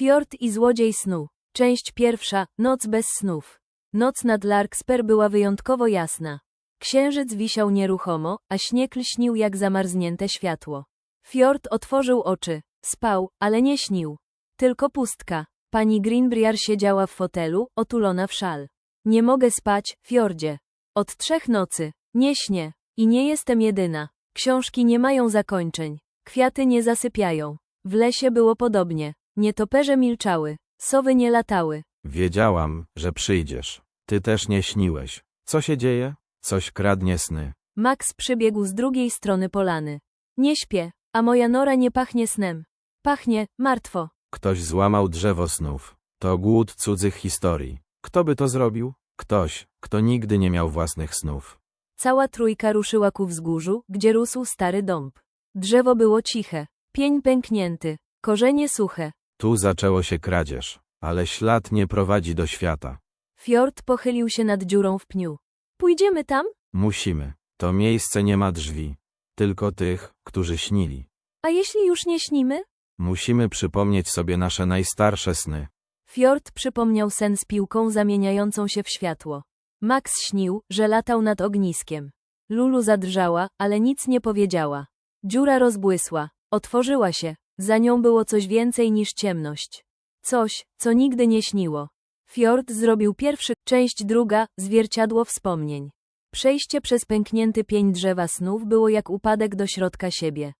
Fjord i złodziej snu. Część pierwsza. Noc bez snów. Noc nad Larkspur była wyjątkowo jasna. Księżyc wisiał nieruchomo, a śnieg lśnił jak zamarznięte światło. Fjord otworzył oczy. Spał, ale nie śnił. Tylko pustka. Pani Greenbriar siedziała w fotelu, otulona w szal. Nie mogę spać, Fjordzie. Od trzech nocy. Nie śnię. I nie jestem jedyna. Książki nie mają zakończeń. Kwiaty nie zasypiają. W lesie było podobnie. Nietoperze milczały. Sowy nie latały. Wiedziałam, że przyjdziesz. Ty też nie śniłeś. Co się dzieje? Coś kradnie sny. Max przybiegł z drugiej strony polany. Nie śpię, a moja nora nie pachnie snem. Pachnie, martwo. Ktoś złamał drzewo snów. To głód cudzych historii. Kto by to zrobił? Ktoś, kto nigdy nie miał własnych snów. Cała trójka ruszyła ku wzgórzu, gdzie rósł stary dąb. Drzewo było ciche, pień pęknięty, korzenie suche. Tu zaczęło się kradzież, ale ślad nie prowadzi do świata. Fjord pochylił się nad dziurą w pniu. Pójdziemy tam? Musimy. To miejsce nie ma drzwi. Tylko tych, którzy śnili. A jeśli już nie śnimy? Musimy przypomnieć sobie nasze najstarsze sny. Fjord przypomniał sen z piłką zamieniającą się w światło. Max śnił, że latał nad ogniskiem. Lulu zadrżała, ale nic nie powiedziała. Dziura rozbłysła, otworzyła się, za nią było coś więcej niż ciemność. Coś, co nigdy nie śniło. Fjord zrobił pierwszy, część druga, zwierciadło wspomnień. Przejście przez pęknięty pień drzewa snów było jak upadek do środka siebie.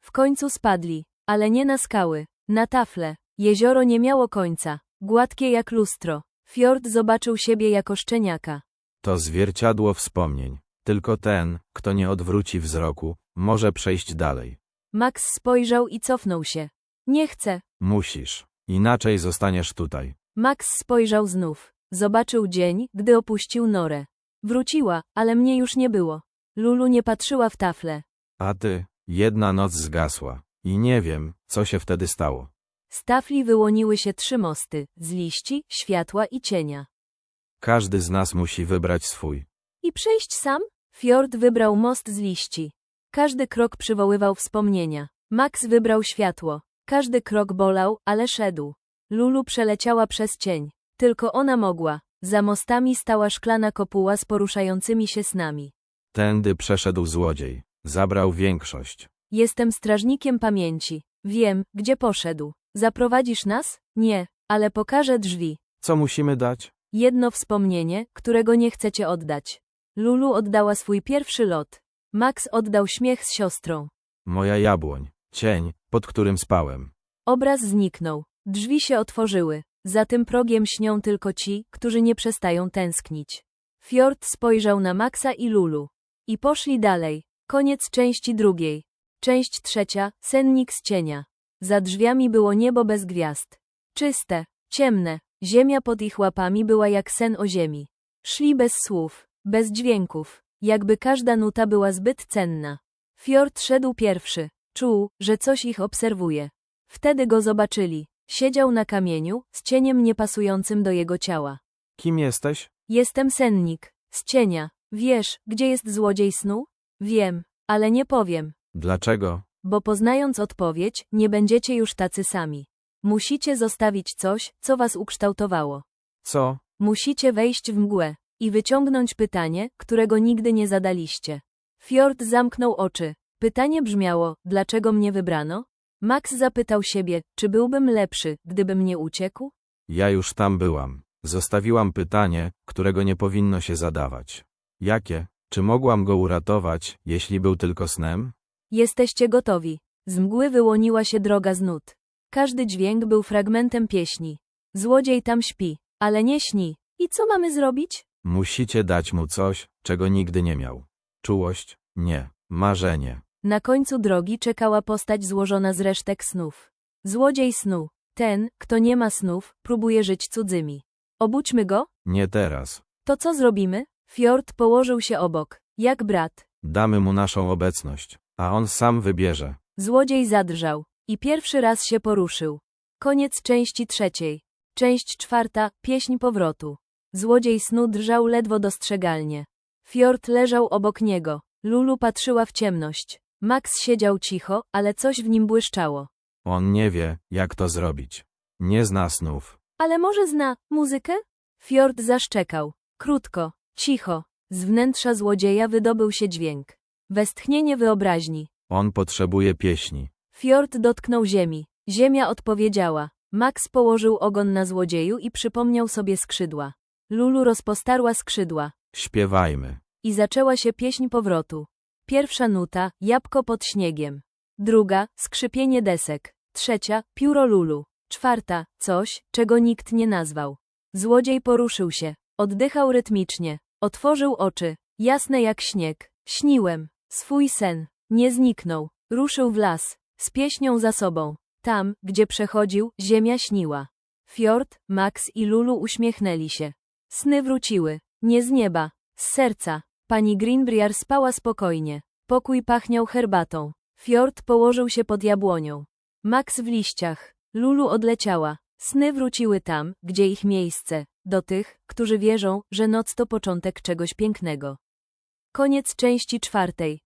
W końcu spadli, ale nie na skały, na tafle. Jezioro nie miało końca, gładkie jak lustro. Fjord zobaczył siebie jako szczeniaka. To zwierciadło wspomnień. Tylko ten, kto nie odwróci wzroku, może przejść dalej. Max spojrzał i cofnął się. Nie chcę. Musisz. Inaczej zostaniesz tutaj. Max spojrzał znów. Zobaczył dzień, gdy opuścił norę. Wróciła, ale mnie już nie było. Lulu nie patrzyła w tafle. A ty, jedna noc zgasła. I nie wiem, co się wtedy stało. Z tafli wyłoniły się trzy mosty, z liści, światła i cienia. Każdy z nas musi wybrać swój. I przejść sam? Fjord wybrał most z liści. Każdy krok przywoływał wspomnienia. Max wybrał światło. Każdy krok bolał, ale szedł. Lulu przeleciała przez cień. Tylko ona mogła. Za mostami stała szklana kopuła z poruszającymi się snami. Tędy przeszedł złodziej. Zabrał większość. Jestem strażnikiem pamięci. Wiem, gdzie poszedł. Zaprowadzisz nas? Nie, ale pokażę drzwi. Co musimy dać? Jedno wspomnienie, którego nie chcecie oddać. Lulu oddała swój pierwszy lot. Max oddał śmiech z siostrą. Moja jabłoń. Cień, pod którym spałem. Obraz zniknął. Drzwi się otworzyły. Za tym progiem śnią tylko ci, którzy nie przestają tęsknić. Fjord spojrzał na Maxa i Lulu. I poszli dalej. Koniec części drugiej. Część trzecia, sennik z cienia. Za drzwiami było niebo bez gwiazd. Czyste, ciemne, ziemia pod ich łapami była jak sen o ziemi. Szli bez słów, bez dźwięków, jakby każda nuta była zbyt cenna. Fjord szedł pierwszy, czuł, że coś ich obserwuje. Wtedy go zobaczyli. Siedział na kamieniu, z cieniem niepasującym do jego ciała. Kim jesteś? Jestem sennik, z cienia. Wiesz, gdzie jest złodziej snu? Wiem, ale nie powiem. Dlaczego? Bo poznając odpowiedź, nie będziecie już tacy sami. Musicie zostawić coś, co was ukształtowało. Co? Musicie wejść w mgłę i wyciągnąć pytanie, którego nigdy nie zadaliście. Fjord zamknął oczy. Pytanie brzmiało: Dlaczego mnie wybrano? Max zapytał siebie, czy byłbym lepszy, gdybym nie uciekł? Ja już tam byłam. Zostawiłam pytanie, którego nie powinno się zadawać. Jakie? Czy mogłam go uratować, jeśli był tylko snem? Jesteście gotowi. Z mgły wyłoniła się droga z nut. Każdy dźwięk był fragmentem pieśni. Złodziej tam śpi, ale nie śni. I co mamy zrobić? Musicie dać mu coś, czego nigdy nie miał. Czułość? Nie. Marzenie. Na końcu drogi czekała postać złożona z resztek snów. Złodziej snu. Ten, kto nie ma snów, próbuje żyć cudzymi. Obudźmy go? Nie teraz. To co zrobimy? Fjord położył się obok, jak brat. Damy mu naszą obecność, a on sam wybierze. Złodziej zadrżał i pierwszy raz się poruszył. Koniec części trzeciej. Część czwarta, pieśń powrotu. Złodziej snu drżał ledwo dostrzegalnie. Fjord leżał obok niego. Lulu patrzyła w ciemność. Max siedział cicho, ale coś w nim błyszczało. On nie wie, jak to zrobić. Nie zna snów. Ale może zna muzykę? Fjord zaszczekał. Krótko, cicho. Z wnętrza złodzieja wydobył się dźwięk. Westchnienie wyobraźni. On potrzebuje pieśni. Fjord dotknął ziemi. Ziemia odpowiedziała. Max położył ogon na złodzieju i przypomniał sobie skrzydła. Lulu rozpostarła skrzydła. Śpiewajmy. I zaczęła się pieśń powrotu. Pierwsza nuta, jabłko pod śniegiem. Druga, skrzypienie desek. Trzecia, pióro Lulu. Czwarta, coś, czego nikt nie nazwał. Złodziej poruszył się. Oddychał rytmicznie. Otworzył oczy. Jasne jak śnieg. Śniłem. Swój sen. Nie zniknął. Ruszył w las. Z pieśnią za sobą. Tam, gdzie przechodził, ziemia śniła. Fjord, Max i Lulu uśmiechnęli się. Sny wróciły. Nie z nieba. Z serca. Pani Greenbrier spała spokojnie. Pokój pachniał herbatą. Fjord położył się pod jabłonią. Max w liściach. Lulu odleciała. Sny wróciły tam, gdzie ich miejsce. Do tych, którzy wierzą, że noc to początek czegoś pięknego. Koniec części czwartej.